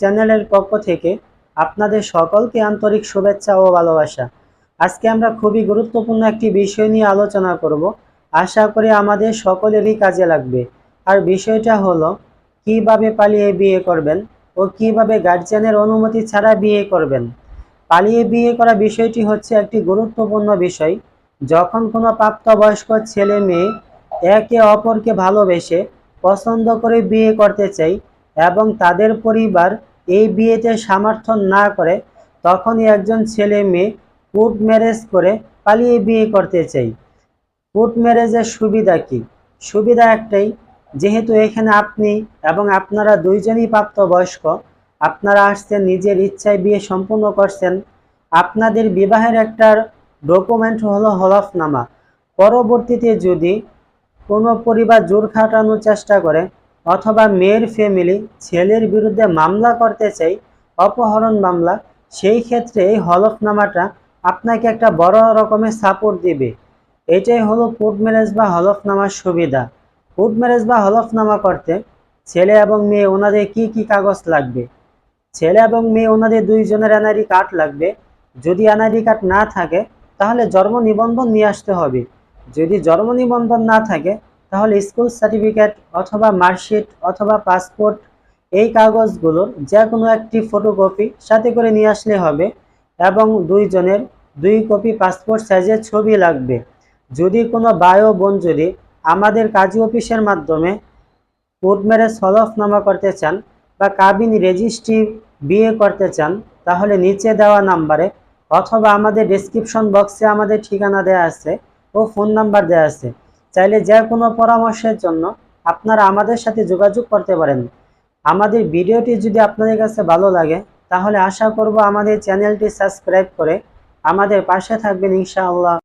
চ্যানেলের পক্ষ থেকে আপনাদের সকলকে আন্তরিক শুভেচ্ছা ও ভালোবাসা। আজকে আমরা খুবই গুরুত্বপূর্ণ একটি বিষয় নিয়ে আলোচনা করব। আশা করি আমাদের সকলেরই কাজে লাগবে। আর বিষয়টা হলো, কীভাবে পালিয়ে বিয়ে করবেন ও কীভাবে গার্জিয়ানের অনুমতি ছাড়া বিয়ে করবেন? পালিয়ে বিয়ে করা বিষয়টি হচ্ছে একটি গুরুত্বপূর্ণ বিষয়। যখন কোনো প্রাপ্তবয়স্ক ছেলে মেয়ে একে অপরকে ভালোবেসে পছন্দ করে বিয়ে করতে চাই এবং তাদের পরিবার এই বিয়েতে সমর্থন না করে তখনই একজন ছেলে মেয়ে কোর্ট ম্যারেজ করে পালিয়ে বিয়ে করতে চাই। কোর্ট ম্যারেজের সুবিধা কি? সুবিধা একটাই, যেহেতু এখানে আপনি এবং আপনারা দুইজনই প্রাপ্তবয়স্ক, আপনারা আসছেন, নিজের ইচ্ছায় বিয়ে সম্পূর্ণ করছেন, আপনাদের বিবাহের একটা ডকুমেন্ট হলো হলফনামা। পরবর্তীতে যদি কোনো পরিবার জোর খাটানোর চেষ্টা করে অথবা মেয়ের ফ্যামিলি ছেলের বিরুদ্ধে মামলা করতে চাই, অপহরণ মামলা, সেই ক্ষেত্রে এই হলফনামাটা আপনাকে একটা বড় রকমের সাপোর্ট দিবে। এটাই হলো কোর্ট ম্যারেজ বা হলফনামার সুবিধা। কোর্ট ম্যারেজ বা হলফনামা করতে ছেলে এবং মেয়ে ওনাদের কি কি কাগজ লাগবে? ছেলে এবং মেয়ে ওনাদের দুইজনের এনআইডি কার্ড লাগবে। যদি এনআইডি কার্ড না থাকে, তাহলে জন্ম নিবন্ধন নিয়ে আসতে হবে। যদি জন্ম নিবন্ধন না থাকে তাহলে স্কুল সার্টিফিকেট অথবা মার্কশিট অথবা পাসপোর্ট এই কাগজগুলোর যে কোনো একটি ফটোকপি সাথে করে নিয়ে আসলে হবে এবং দুইজনের দুই কপি পাসপোর্ট সাইজের ছবি লাগবে। যদি কোনো বায়ো বোন যদি আমাদের কাজী অফিসের মাধ্যমে কোর্ট ম্যারেজ হলফনামা করতে চান বা কাবিন রেজিস্ট্রি বিয়ে করতে চান, তাহলে নিচে দেওয়া নাম্বারে অথবা আমাদের ডেসক্রিপশন বক্সে আমাদের ঠিকানা দেওয়া আছে ও ফোন নাম্বার দেওয়া আছে। চাইলে যে কোনো পরামর্শের জন্য আপনারা আমাদের সাথে যোগাযোগ করতে পারেন। আমাদের ভিডিওটি যদি আপনাদের কাছে ভালো লাগে, তাহলে আশা করব আমাদের চ্যানেলটি সাবস্ক্রাইব করে আমাদের পাশে থাকবেন ইনশাআল্লাহ।